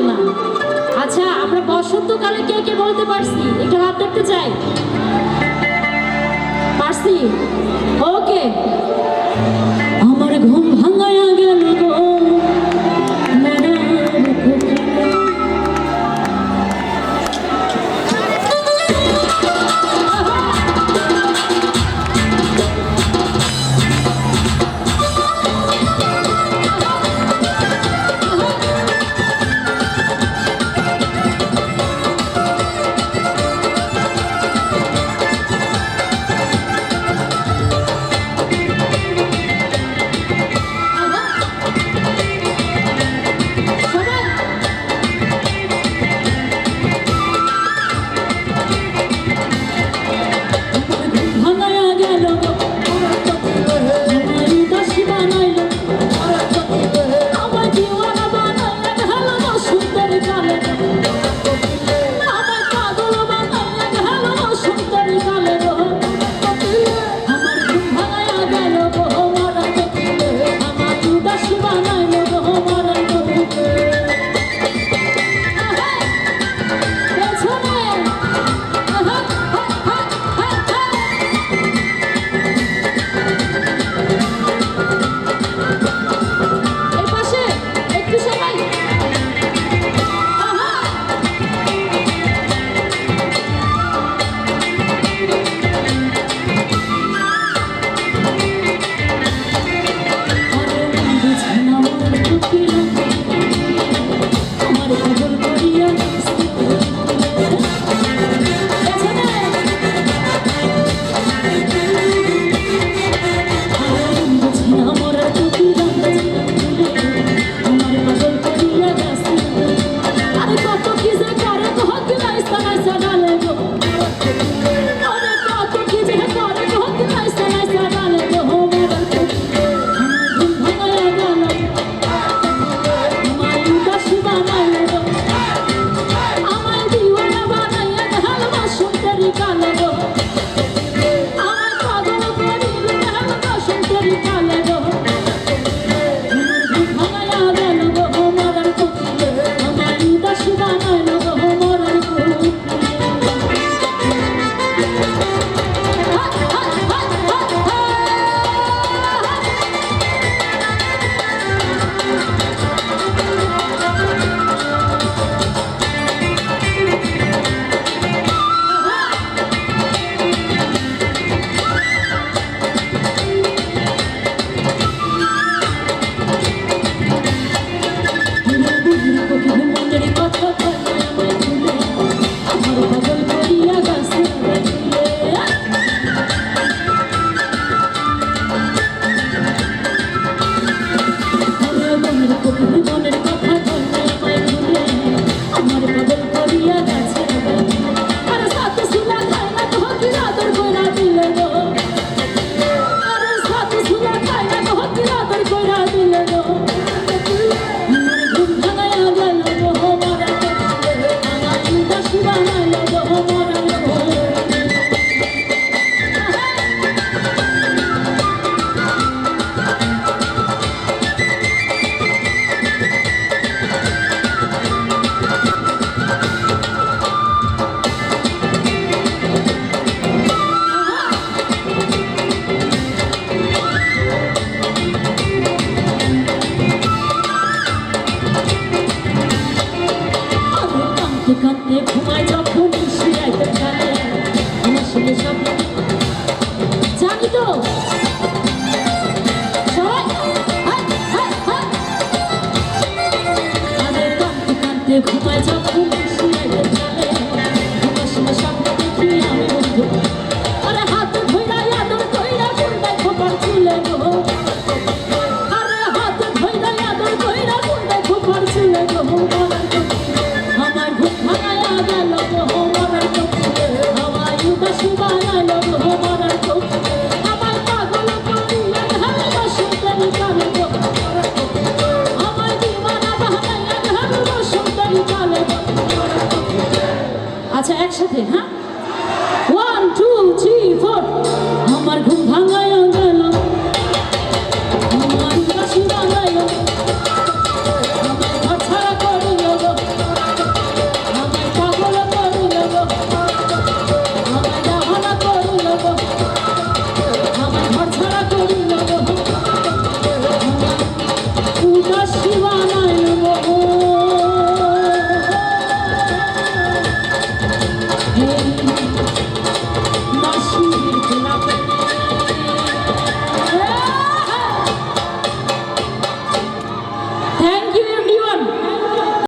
আল্লাহ আচ্ছা আমরা বসন্তকালে কে কে বলতে পারছি? একটু হাত দেখতে চাই। পারছি? Shiva, Shiva, রাতে ঘুমায় যখন আচ্ছা একসাথে হ্যাঁ? ওয়ান টু থ্রি ফোর আমার ঘুম ভাঙ